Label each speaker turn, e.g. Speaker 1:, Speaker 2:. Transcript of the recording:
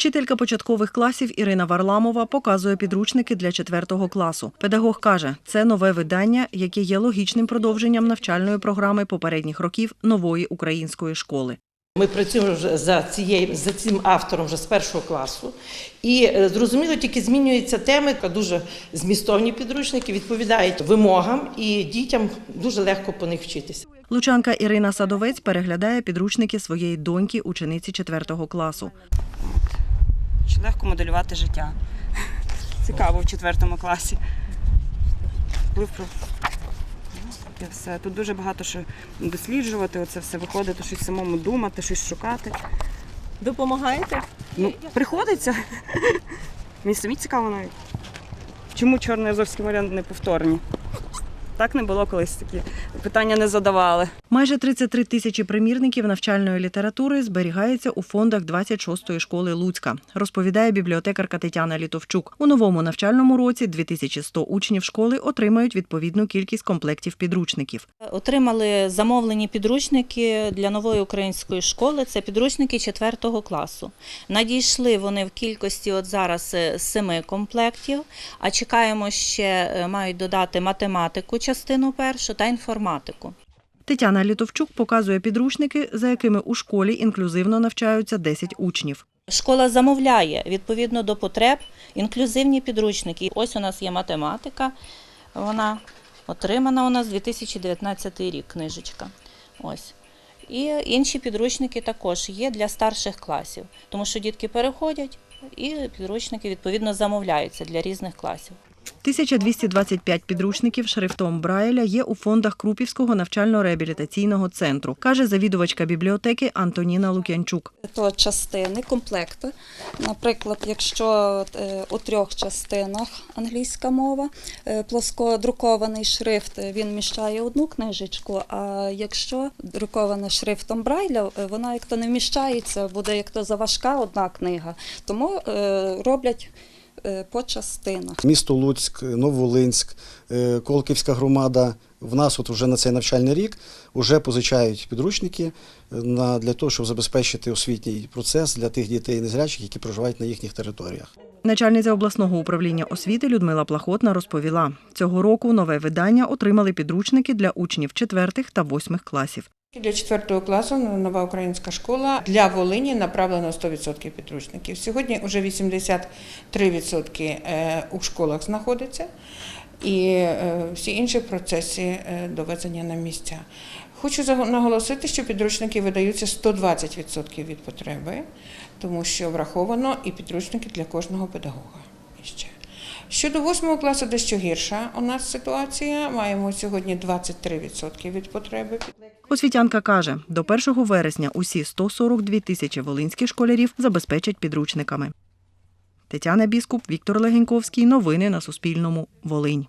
Speaker 1: Вчителька початкових класів Ірина Варламова показує підручники для четвертого класу. Педагог каже, це нове видання, яке є логічним продовженням навчальної програми попередніх років нової української школи.
Speaker 2: Ми працюємо вже за цією за цим автором вже з першого класу, і е, зрозуміло, тільки змінюються теми. Дуже змістовні підручники відповідають вимогам, і дітям дуже легко по них вчитися.
Speaker 1: Лучанка Ірина Садовець переглядає підручники своєї доньки, учениці четвертого класу.
Speaker 3: Легко моделювати життя? Цікаво в четвертому класі. Вплив про все. Тут дуже багато що досліджувати, оце все виходити, щось самому думати, щось шукати.
Speaker 4: Допомагаєте?
Speaker 3: Ну, приходиться. Мені самі цікаво навіть. Чому Чорний Азовське моря не повторні? Так не було колись такі питання не задавали.
Speaker 1: Майже 33 тисячі примірників навчальної літератури зберігається у фондах 26-ї школи Луцька, розповідає бібліотекарка Тетяна Літовчук. У новому навчальному році 2100 учнів школи отримають відповідну кількість комплектів підручників.
Speaker 4: Отримали замовлені підручники для нової української школи. Це підручники 4 класу. Надійшли вони в кількості от зараз е, семи комплектів, а чекаємо ще е, мають додати математику, частину першу та інформатику.
Speaker 1: Тетяна Літовчук показує підручники, за якими у школі інклюзивно навчаються 10 учнів.
Speaker 4: Школа замовляє відповідно до потреб інклюзивні підручники. Ось у нас є математика. Вона отримана у нас 2019 рік книжечка. Ось. І інші підручники також є для старших класів, тому що дітки переходять і підручники відповідно замовляються для різних класів.
Speaker 1: 1225 підручників шрифтом Брайля є у фондах Крупівського навчально-реабілітаційного центру, каже завідувачка бібліотеки Антоніна Лук'янчук.
Speaker 5: то частини, комплекти. Наприклад, якщо е, у трьох частинах англійська мова, е, плоскодрукований шрифт е, він вміщає одну книжечку, а якщо друкована шрифтом Брайля, вона як то не вміщається, буде як то заважка одна книга. Тому роблять по частинах.
Speaker 6: Місто Луцьк, Новолинськ, е, Колківська громада. В нас от вже на цей навчальний рік вже позичають підручники е, на, для того, щоб забезпечити освітній процес для тих дітей незрячих, які проживають на їхніх територіях.
Speaker 1: Начальниця обласного управління освіти Людмила Плахотна розповіла, цього року нове видання отримали підручники для учнів четвертих та восьмих класів.
Speaker 7: Для 4 класу нова українська школа для Волині направлено 100% підручників. Сьогодні вже 83% е, у школах знаходиться, і е, всі інші в процесі е, доведення на місця. Хочу наголосити, що підручники видаються 120% від потреби, тому що враховано і підручники для кожного педагога. Ще. Щодо 8 класу дещо гірша у нас ситуація. Маємо сьогодні 23% від потреби.
Speaker 1: Освітянка каже, до 1 вересня усі 142 тисячі волинських школярів забезпечать підручниками. Тетяна Біскуп, Віктор Легеньковський. Новини на Суспільному. Волинь.